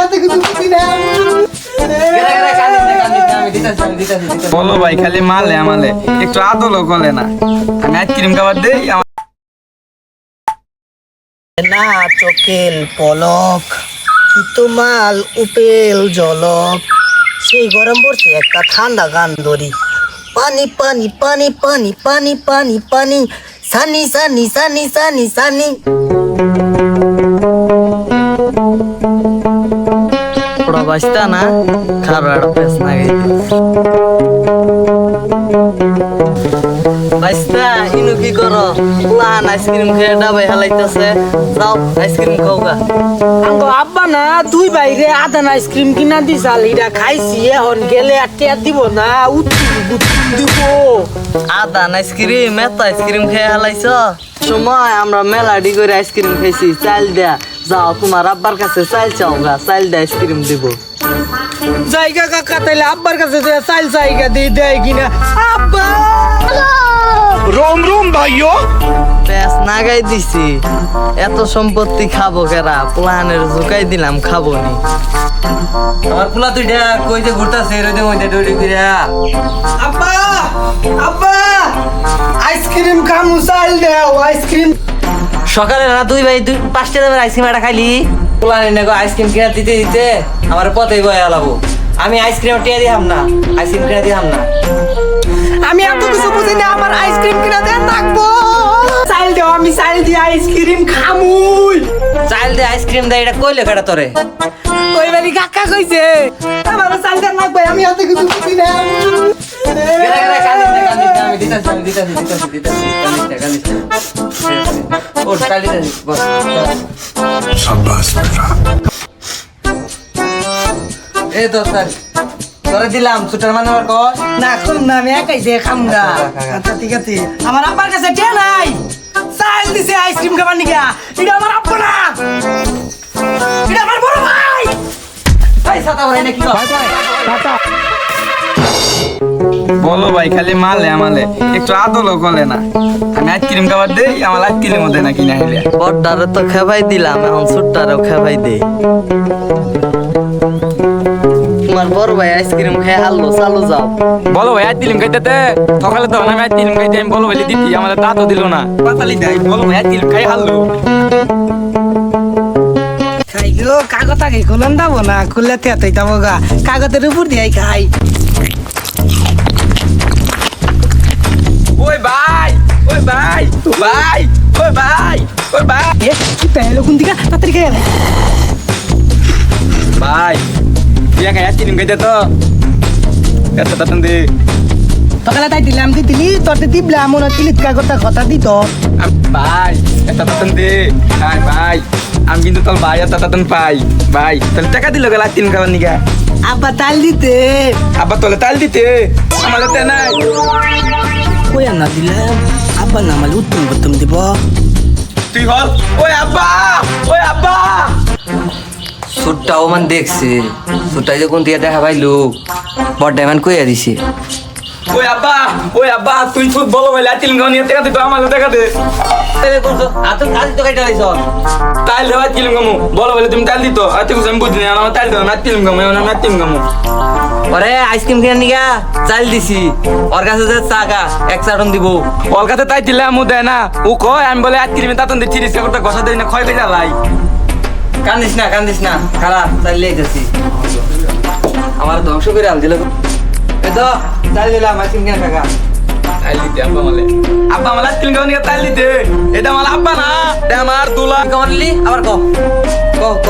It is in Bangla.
হাতে কিছু বুঝি না। বলো ভাই খালি মালে আমালে। একটু আদলও করলে না। আমি আইসক্রিম খাবার দেই না চোখেল পলক কি তোমাল উপেল জলক। সেই গরম পড়ছে একটা ঠান্ডা গান ধরি পানি পানি পানি পানি পানি পানি পানি। সানি সানি সানি সানি সানি। ওরা বাঁচতা না খারাপ পেস না বাঁচতা ইনু কি করো? লান আইসক্রিম খেয়ে ডাবাই হালাইতেছে। যাও আইসক্রিম খাও গা। আঙ্গো আব্বা না তুই বাইরে আদান আইসক্রিম কিনা দিছাল এটা খাইছি এখন গেলে আর টিয়া দিব না উত্তম উত্তম দিব। আদান আইসক্রিম এত আইসক্রিম খেয়ে হালাইছ? সময় আমরা মেলাডি করে আইসক্রিম খাইছি চাল দেয়া। যাও তোমার আব্বার কাছে চাল চাও গা চাল দেয়া আইসক্রিম দিব। জায়গা কাকা তাইলে আব্বার কাছে যে চাইল জায়গা দিয়ে দেয় কিনা? আব্বা! রোম রোম ভাইও পেস নাগাই দিছি। এত সম্পত্তি খাব কেরা? প্লানের ঝুকাই দিলাম খাব নি আমার পোলা তুই ডা কইতে ঘুরতাছে রইতে মইতে ডুরি কইরা আব্বা! আব্বা! আইসক্রিম খামু চাইল দেও আইসক্রিম সকালে না তুই ভাই তুই পাঁচটা দামের আইসক্রিম একটা খাইলি? পোলা নে গো আইসক্রিম কিনা দিতে দিতে আমার পথে বয়ে আলাবো আমি আইসক্রিম টিয়া দিহাম না আইসক্রিম কিনা দিহাম না। আমি এত কিছু বুঝি না আমার আইসক্রিম কিনা দেন থাকব চাইল দেও আমি চাইল দিয়ে আইসক্রিম খামুই। চাইল দে আইসক্রিম দে এটা কইলে কেটা তোরে? ওই বাড়ি কাকা কইছে? আমার চাইল দেন লাগবে আমি এত কিছু বুঝি না। গেলা গেলা কান্দিস না কান্দিস না আমি দিতাছি আমি দিতাছি দিতাছি দিতাছি কান্দিস না কান্দিস না ওর কান্দিস বস এ তো স্যার তোরে দিলাম সুটার মানে আমার কর না কোন না আমি একাই যে খামগা আচ্ছা ঠিক আছে আমার আব্বার কাছে টে নাই চাইল দিছে আইসক্রিম খাবার নিগা এটা আমার আব্বা না এটা আমার বড় ভাই ভাই সাতা ভাই না কি কর বলো ভাই খালি মালে আমালে। একটু আদলও করলে না। আমি আইসক্রিম খাবার দেই আমার আইসক্রিম মধ্যে না কিনা হইলে। বড়টারে তো খেপাই দিলাম এখন ছোটটারেও খেপাই দে তোমার বড় ভাই আইসক্রিম চালু যাও। বলো ভাই আইসক্রিম খাইতে সকালে তো আমি আইসক্রিম খাইতে আমি বলো বলে দিতি আমাদের তো দিল না। পাতালি দেয় বলো ভাই আইসক্রিম খাই হারলো খাই গো কাগজ আগে খুলেন দাবো না খুললে তেতই দাবো গা। কাগজের উপর দিয়ে খাই। ভাই ওই ভাই এ কি পেল কোন দিকে তাড়াতাড়ি খাই ভাই তুই একা আইসক্রিম খাইতে তো এত তাতন দে সকালে তাই দিলাম দি দিলি তোর দিবলাম মনে তিলিত কাগজটা কথা দিত আম- ভাই এত তাতন দে ভাই ভাই আমি কিন্তু তোর ভাই এত তাতন পাই ভাই তাহলে টাকা দিল গেল আইসক্রিম খাবার নিগা আব্বা তাল দিতে আবার তোলে তাল দিতে আমার হাতে নাই কই না দিলাম আব্বা না আমার উত্তম উত্তম দিব তুই হল? ওই আব্বা! ওই আব্বা! সুটটাও মান দেখছে। সুটটা যে কোন দিয়ে দেখা পাইলো বড় ডায়মন্ড কইয়া দিছে। ওই আব্বা! ওই আব্বা! তুই খুব বলো ভাই খাওয়া নিয়ে টাকা দে আমার টাকা দে। আতো কাজ তো কাইটা লাইছ তাইল দেওয়া আইসক্রিম খামু বলো বলে তুমি তাইল দিত। আর তুই আমি বুঝিনি আমার তাইল দেওয়া আইসক্রিম খামু আমি আইসক্রিম খামু ওরে আইসক্রিম কিনে নিগা চাল দিছি। ওর কাছে যে চাকা এক চাটন দিব। ওর কাছে তাই দিলে আমু দেয় না। ও কয় আমি বলে আইসক্রিমে তাতন দিচ্ছি রিক্সা করতে ঘষা দেয় না ক্ষয় পেয়ে লাই। কান্দিস না কান্দিস না। খারাপ চাল লিয়েছি আমার ধ্বংস করে আল দিল এই তো চাল দিলাম আইসক্রিম কিনে টাকা। তাইল দিতে আব্বা মালে। আব্বা মালে আইসক্রিম নিয়ে তাইল দিতে। এটা আমার আব্বা না এটা আমার দুলা। কমারলি আবার ক ক ক